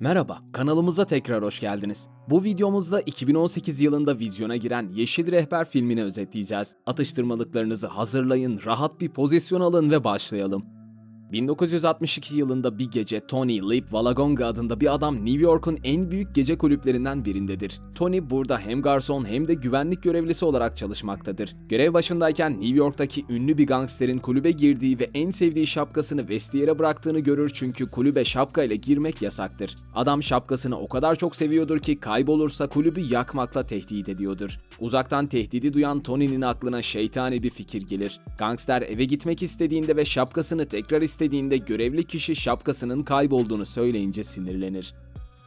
Merhaba, kanalımıza tekrar hoş geldiniz. Bu videomuzda 2018 yılında vizyona giren Yeşil Rehber filmini özetleyeceğiz. Atıştırmalıklarınızı hazırlayın, rahat bir pozisyon alın ve başlayalım. 1962 yılında bir gece Tony Lip Valagonga adında bir adam New York'un en büyük gece kulüplerinden birindedir. Tony burada hem garson hem de güvenlik görevlisi olarak çalışmaktadır. Görev başındayken New York'taki ünlü bir gangsterin kulübe girdiği ve en sevdiği şapkasını vestiyere bıraktığını görür çünkü kulübe şapkayla girmek yasaktır. Adam şapkasını o kadar çok seviyordur ki kaybolursa kulübü yakmakla tehdit ediyordur. Uzaktan tehdidi duyan Tony'nin aklına şeytani bir fikir gelir. Gangster eve gitmek istediğinde ve şapkasını tekrar istediğinde görevli kişi şapkasının kaybolduğunu söyleyince sinirlenir.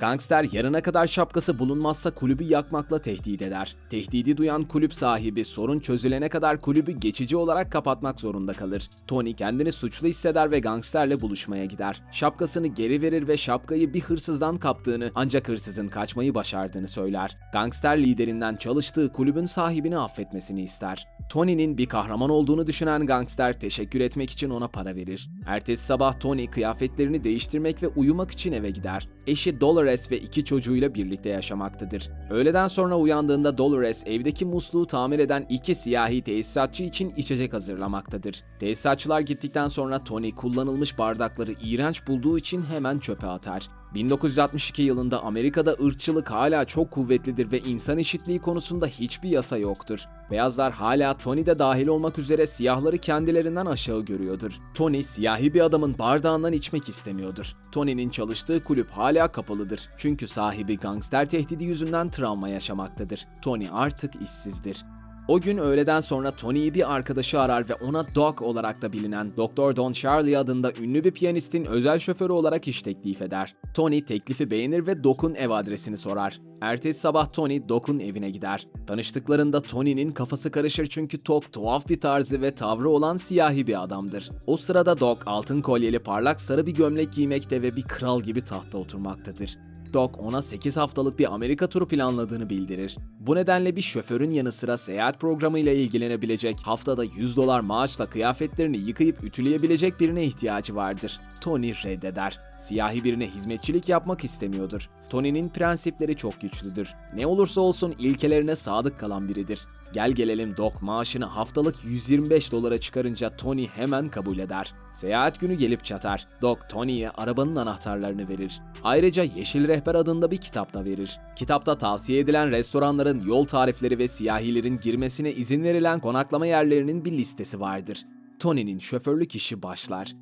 Gangster yarına kadar şapkası bulunmazsa kulübü yakmakla tehdit eder. Tehdidi duyan kulüp sahibi sorun çözülene kadar kulübü geçici olarak kapatmak zorunda kalır. Tony kendini suçlu hisseder ve gangsterle buluşmaya gider. Şapkasını geri verir ve şapkayı bir hırsızdan kaptığını ancak hırsızın kaçmayı başardığını söyler. Gangster liderinden çalıştığı kulübün sahibini affetmesini ister. Tony'nin bir kahraman olduğunu düşünen gangster teşekkür etmek için ona para verir. Ertesi sabah Tony kıyafetlerini değiştirmek ve uyumak için eve gider. Eşi Dolores ve iki çocuğuyla birlikte yaşamaktadır. Öğleden sonra uyandığında Dolores evdeki musluğu tamir eden iki siyahi tesisatçı için içecek hazırlamaktadır. Tesisatçılar gittikten sonra Tony kullanılmış bardakları iğrenç bulduğu için hemen çöpe atar. 1962 yılında Amerika'da ırkçılık hala çok kuvvetlidir ve insan eşitliği konusunda hiçbir yasa yoktur. Beyazlar hala Tony de dahil olmak üzere siyahları kendilerinden aşağı görüyordur. Tony siyahi bir adamın bardağından içmek istemiyordur. Tony'nin çalıştığı kulüp hala kapalıdır. Çünkü sahibi gangster tehdidi yüzünden travma yaşamaktadır. Tony artık işsizdir. O gün öğleden sonra Tony'yi bir arkadaşı arar ve ona Doc olarak da bilinen Dr. Don Charlie adında ünlü bir piyanistin özel şoförü olarak iş teklif eder. Tony teklifi beğenir ve Doc'un ev adresini sorar. Ertesi sabah Tony Doc'un evine gider. Tanıştıklarında Tony'nin kafası karışır çünkü Doc tuhaf bir tarzı ve tavrı olan siyahi bir adamdır. O sırada Doc altın kolyeli parlak sarı bir gömlek giymekte ve bir kral gibi tahta oturmaktadır. Doc ona 8 haftalık bir Amerika turu planladığını bildirir. Bu nedenle bir şoförün yanı sıra seyahat programıyla ilgilenebilecek, haftada 100 dolar maaşla kıyafetlerini yıkayıp ütüleyebilecek birine ihtiyacı vardır. Tony reddeder. Siyahi birine hizmetçilik yapmak istemiyordur. Tony'nin prensipleri çok güçlüdür. Ne olursa olsun ilkelerine sadık kalan biridir. Gel gelelim Doc maaşını haftalık 125 dolara çıkarınca Tony hemen kabul eder. Seyahat günü gelip çatar. Doc Tony'ye arabanın anahtarlarını verir. Ayrıca Yeşil Rehber adında bir kitap da verir. Kitapta tavsiye edilen restoranların yol tarifleri ve siyahilerin girmesine izin verilen konaklama yerlerinin bir listesi vardır. Tony'nin şoförlük işi başlar.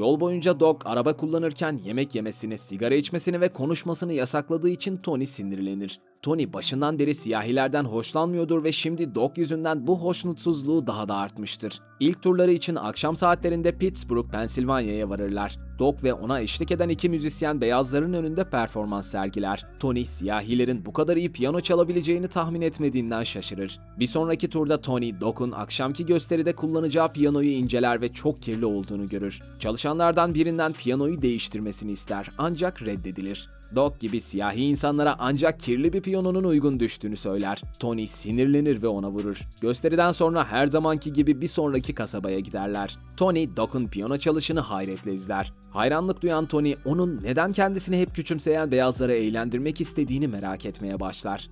Yol boyunca Doc araba kullanırken yemek yemesini, sigara içmesini ve konuşmasını yasakladığı için Tony sinirlenir. Tony başından beri siyahilerden hoşlanmıyordur ve şimdi Doc yüzünden bu hoşnutsuzluğu daha da artmıştır. İlk turları için akşam saatlerinde Pittsburgh, Pensilvanya'ya varırlar. Doc ve ona eşlik eden iki müzisyen beyazların önünde performans sergiler. Tony, siyahilerin bu kadar iyi piyano çalabileceğini tahmin etmediğinden şaşırır. Bir sonraki turda Tony, Doc'un akşamki gösteride kullanacağı piyanoyu inceler ve çok kirli olduğunu görür. Çalışanlardan birinden piyanoyu değiştirmesini ister ancak reddedilir. Doc gibi siyahi insanlara ancak kirli bir piyanonun uygun düştüğünü söyler. Tony sinirlenir ve ona vurur. Gösteriden sonra her zamanki gibi bir sonraki kasabaya giderler. Tony, Doc'un piyano çalışını hayretle izler. Hayranlık duyan Tony, onun neden kendisini hep küçümseyen beyazları eğlendirmek istediğini merak etmeye başlar.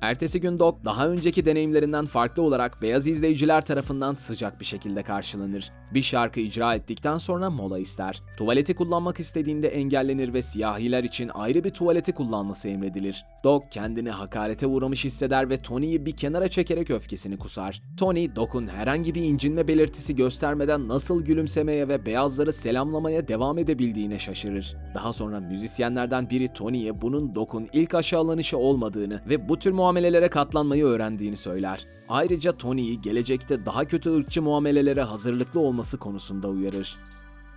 Ertesi gün Doc daha önceki deneyimlerinden farklı olarak beyaz izleyiciler tarafından sıcak bir şekilde karşılanır. Bir şarkı icra ettikten sonra mola ister. Tuvaleti kullanmak istediğinde engellenir ve siyahiler için ayrı bir tuvaleti kullanması emredilir. Doc kendini hakarete uğramış hisseder ve Tony'yi bir kenara çekerek öfkesini kusar. Tony, Doc'un herhangi bir incinme belirtisi göstermeden nasıl gülümsemeye ve beyazları selamlamaya devam edebildiğine şaşırır. Daha sonra müzisyenlerden biri Tony'ye bunun Doc'un ilk aşağılanışı olmadığını ve bu tür muamelelere katlanmayı öğrendiğini söyler. Ayrıca Tony'yi gelecekte daha kötü ırkçı muamelelere hazırlıklı olması konusunda uyarır.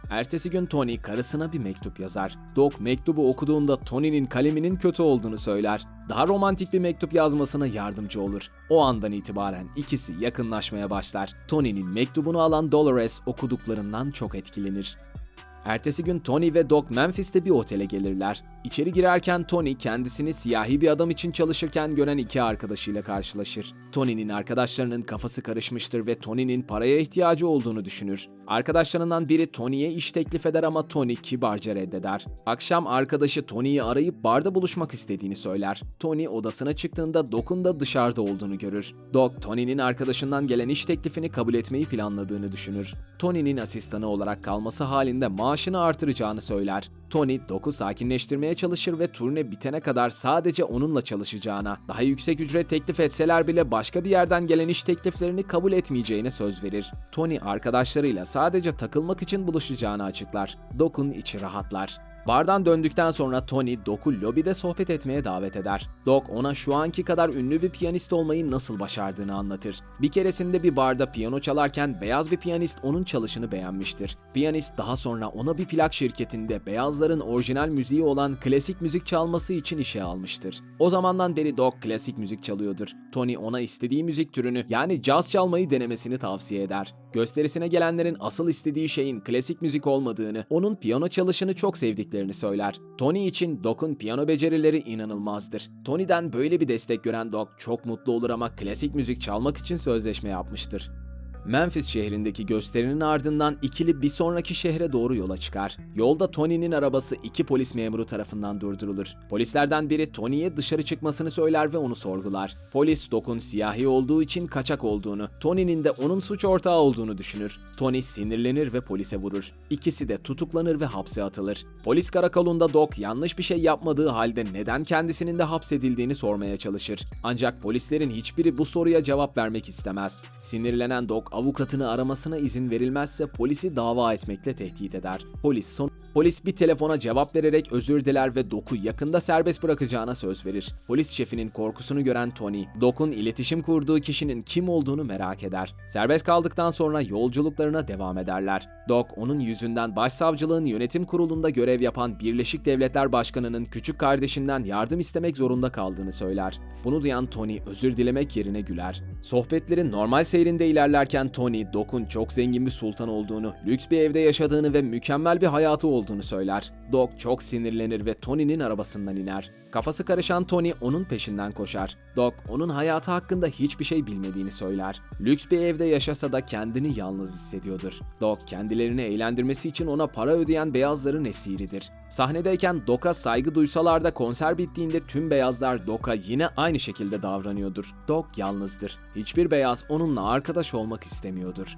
Ertesi gün Tony karısına bir mektup yazar. Doc mektubu okuduğunda Tony'nin kaleminin kötü olduğunu söyler. Daha romantik bir mektup yazmasına yardımcı olur. O andan itibaren ikisi yakınlaşmaya başlar. Tony'nin mektubunu alan Dolores okuduklarından çok etkilenir. Ertesi gün Tony ve Doc Memphis'te bir otele gelirler. İçeri girerken Tony kendisini siyahi bir adam için çalışırken gören iki arkadaşıyla karşılaşır. Tony'nin arkadaşlarının kafası karışmıştır ve Tony'nin paraya ihtiyacı olduğunu düşünür. Arkadaşlarından biri Tony'ye iş teklif eder ama Tony kibarca reddeder. Akşam arkadaşı Tony'yi arayıp barda buluşmak istediğini söyler. Tony odasına çıktığında Doc'un da dışarıda olduğunu görür. Doc, Tony'nin arkadaşından gelen iş teklifini kabul etmeyi planladığını düşünür. Tony'nin asistanı olarak kalması halinde maaşını artıracağını söyler. Tony, Doc'u sakinleştirmeye çalışır ve turne bitene kadar sadece onunla çalışacağına, daha yüksek ücret teklif etseler bile başka bir yerden gelen iş tekliflerini kabul etmeyeceğine söz verir. Tony arkadaşlarıyla sadece takılmak için buluşacağını açıklar. Doc'un içi rahatlar. Bardan döndükten sonra Tony, Doc'u lobide sohbet etmeye davet eder. Doc ona şu anki kadar ünlü bir piyanist olmayı nasıl başardığını anlatır. Bir keresinde bir barda piyano çalarken beyaz bir piyanist onun çalışını beğenmiştir. Piyanist daha sonra ona bir plak şirketinde beyazların orijinal müziği olan klasik müzik çalması için işe almıştır. O zamandan beri Doc klasik müzik çalıyordur. Tony ona istediği müzik türünü yani caz çalmayı denemesini tavsiye eder. Gösterisine gelenlerin asıl istediği şeyin klasik müzik olmadığını, onun piyano çalışını çok sevdiklerini söyler. Tony için Doc'un piyano becerileri inanılmazdır. Tony'den böyle bir destek gören Doc çok mutlu olur ama klasik müzik çalmak için sözleşme yapmıştır. Memphis şehrindeki gösterinin ardından ikili bir sonraki şehre doğru yola çıkar. Yolda Tony'nin arabası iki polis memuru tarafından durdurulur. Polislerden biri Tony'ye dışarı çıkmasını söyler ve onu sorgular. Polis Doc'un siyahi olduğu için kaçak olduğunu, Tony'nin de onun suç ortağı olduğunu düşünür. Tony sinirlenir ve polise vurur. İkisi de tutuklanır ve hapse atılır. Polis karakolunda Doc yanlış bir şey yapmadığı halde neden kendisinin de hapsedildiğini sormaya çalışır. Ancak polislerin hiçbiri bu soruya cevap vermek istemez. Sinirlenen Doc avukatını aramasına izin verilmezse polisi dava etmekle tehdit eder. Polis son Polis bir telefona cevap vererek özür diler ve Doc'u yakında serbest bırakacağına söz verir. Polis şefinin korkusunu gören Tony, Doc'un iletişim kurduğu kişinin kim olduğunu merak eder. Serbest kaldıktan sonra yolculuklarına devam ederler. Doc, onun yüzünden başsavcılığın yönetim kurulunda görev yapan Birleşik Devletler Başkanı'nın küçük kardeşinden yardım istemek zorunda kaldığını söyler. Bunu duyan Tony özür dilemek yerine güler. Sohbetlerin normal seyrinde ilerlerken Tony, Doc'un çok zengin bir sultan olduğunu, lüks bir evde yaşadığını ve mükemmel bir hayatı olduğunu söyler. Doc çok sinirlenir ve Tony'nin arabasından iner. Kafası karışan Tony onun peşinden koşar. Doc onun hayatı hakkında hiçbir şey bilmediğini söyler. Lüks bir evde yaşasa da kendini yalnız hissediyordur. Doc kendilerini eğlendirmesi için ona para ödeyen beyazların esiridir. Sahnedeyken Doc'a saygı duysalar da konser bittiğinde tüm beyazlar Doc'a yine aynı şekilde davranıyordur. Doc yalnızdır. Hiçbir beyaz onunla arkadaş olmak istemiyordur.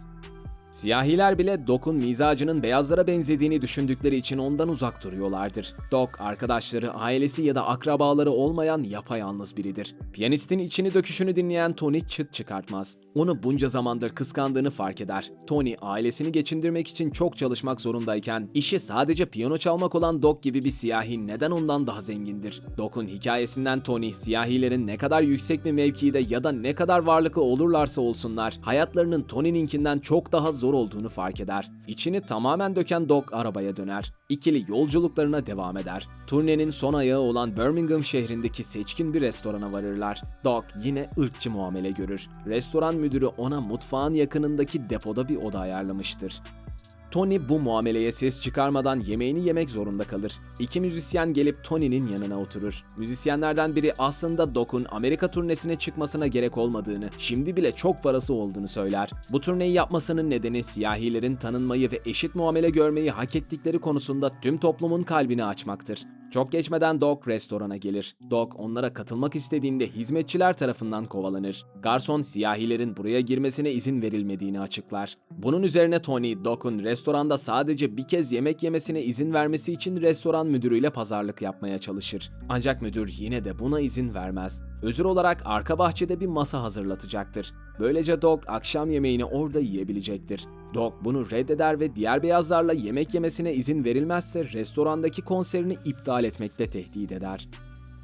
Siyahiler bile Doc'un mizacının beyazlara benzediğini düşündükleri için ondan uzak duruyorlardır. Doc, arkadaşları, ailesi ya da akrabaları olmayan yapayalnız biridir. Piyanistin içini döküşünü dinleyen Tony çıt çıkartmaz. Onu bunca zamandır kıskandığını fark eder. Tony, ailesini geçindirmek için çok çalışmak zorundayken, işi sadece piyano çalmak olan Doc gibi bir siyahi neden ondan daha zengindir? Doc'un hikayesinden Tony, siyahilerin ne kadar yüksek bir mevkide ya da ne kadar varlıklı olurlarsa olsunlar, hayatlarının Tony'ninkinden çok daha zor olduğunu fark eder. İçini tamamen döken Doc arabaya döner. İkili yolculuklarına devam eder. Turnenin son ayağı olan Birmingham şehrindeki seçkin bir restorana varırlar. Doc yine ırkçı muamele görür. Restoran müdürü ona mutfağın yakınındaki depoda bir oda ayarlamıştır. Tony bu muameleye ses çıkarmadan yemeğini yemek zorunda kalır. İki müzisyen gelip Tony'nin yanına oturur. Müzisyenlerden biri aslında Doc'un Amerika turnesine çıkmasına gerek olmadığını, şimdi bile çok parası olduğunu söyler. Bu turneyi yapmasının nedeni siyahilerin tanınmayı ve eşit muamele görmeyi hak ettikleri konusunda tüm toplumun kalbini açmaktır. Çok geçmeden Doc restorana gelir. Doc onlara katılmak istediğinde hizmetçiler tarafından kovalanır. Garson siyahilerin buraya girmesine izin verilmediğini açıklar. Bunun üzerine Tony, Doc'un restoranda sadece bir kez yemek yemesine izin vermesi için restoran müdürüyle pazarlık yapmaya çalışır. Ancak müdür yine de buna izin vermez. Özür olarak arka bahçede bir masa hazırlatacaktır. Böylece Doc akşam yemeğini orada yiyebilecektir. Doc bunu reddeder ve diğer beyazlarla yemek yemesine izin verilmezse restorandaki konserini iptal etmekle tehdit eder.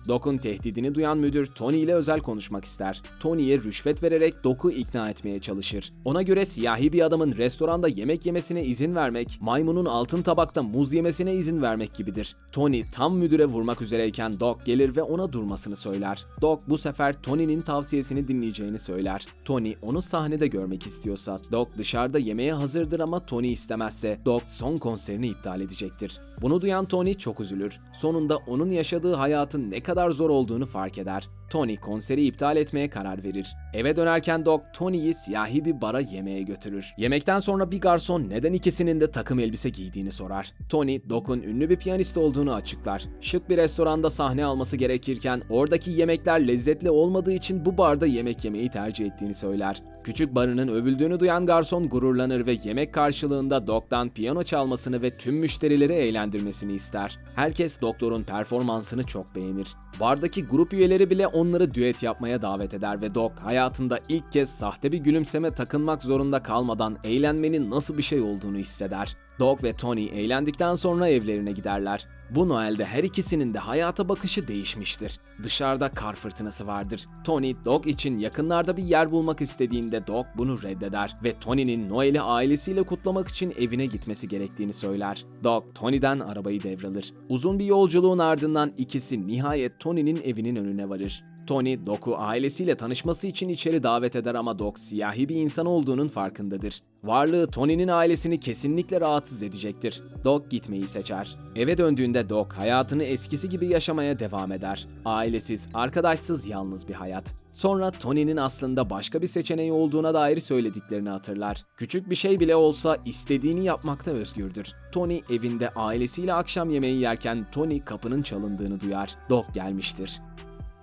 Doc'un tehdidini duyan müdür Tony ile özel konuşmak ister. Tony'ye rüşvet vererek Doc'u ikna etmeye çalışır. Ona göre siyahi bir adamın restoranda yemek yemesine izin vermek, maymunun altın tabakta muz yemesine izin vermek gibidir. Tony tam müdüre vurmak üzereyken Doc gelir ve ona durmasını söyler. Doc bu sefer Tony'nin tavsiyesini dinleyeceğini söyler. Tony onu sahnede görmek istiyorsa, Doc dışarıda yemeğe hazırdır ama Tony istemezse Doc son konserini iptal edecektir. Bunu duyan Tony çok üzülür. Sonunda onun yaşadığı hayatın ne kadar zor olduğunu fark eder. Tony konseri iptal etmeye karar verir. Eve dönerken Doc Tony'yi siyahi bir bara yemeğe götürür. Yemekten sonra bir garson neden ikisinin de takım elbise giydiğini sorar. Tony, Doc'un ünlü bir piyanist olduğunu açıklar. Şık bir restoranda sahne alması gerekirken oradaki yemekler lezzetli olmadığı için bu barda yemek yemeyi tercih ettiğini söyler. Küçük barının övüldüğünü duyan garson gururlanır ve yemek karşılığında Doc'tan piyano çalmasını ve tüm müşterileri eğlendirmesini ister. Herkes doktorun performansını çok beğenir. Bardaki grup üyeleri bile onları düet yapmaya davet eder ve Doc hayatında ilk kez sahte bir gülümseme takınmak zorunda kalmadan eğlenmenin nasıl bir şey olduğunu hisseder. Doc ve Tony eğlendikten sonra evlerine giderler. Bu Noel'de her ikisinin de hayata bakışı değişmiştir. Dışarıda kar fırtınası vardır. Tony, Doc için yakınlarda bir yer bulmak istediğinde Doc bunu reddeder ve Tony'nin Noel'i ailesiyle kutlamak için evine gitmesi gerektiğini söyler. Doc, Tony'den arabayı devralır. Uzun bir yolculuğun ardından ikisi nihayet Tony'nin evinin önüne varır. Tony, Doc'u ailesiyle tanışması için içeri davet eder ama Doc siyahi bir insan olduğunun farkındadır. Varlığı Tony'nin ailesini kesinlikle rahatsız edecektir. Doc gitmeyi seçer. Eve döndüğünde Doc hayatını eskisi gibi yaşamaya devam eder. Ailesiz, arkadaşsız yalnız bir hayat. Sonra Tony'nin aslında başka bir seçeneği olduğuna dair söylediklerini hatırlar. Küçük bir şey bile olsa istediğini yapmakta özgürdür. Tony evinde ailesiyle akşam yemeği yerken Tony kapının çalındığını duyar. Doc gelmiştir.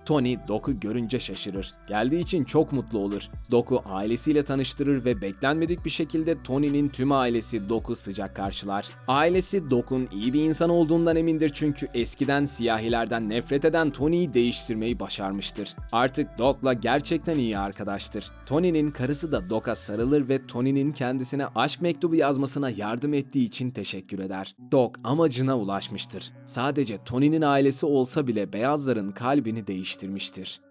Tony, Doc'u görünce şaşırır. Geldiği için çok mutlu olur. Doc'u ailesiyle tanıştırır ve beklenmedik bir şekilde Tony'nin tüm ailesi Doc'u sıcak karşılar. Ailesi Doc'un iyi bir insan olduğundan emindir çünkü eskiden siyahilerden nefret eden Tony'yi değiştirmeyi başarmıştır. Artık Doc'la gerçekten iyi arkadaştır. Tony'nin karısı da Doc'a sarılır ve Tony'nin kendisine aşk mektubu yazmasına yardım ettiği için teşekkür eder. Doc amacına ulaşmıştır. Sadece Tony'nin ailesi olsa bile beyazların kalbini değiştirmiştir.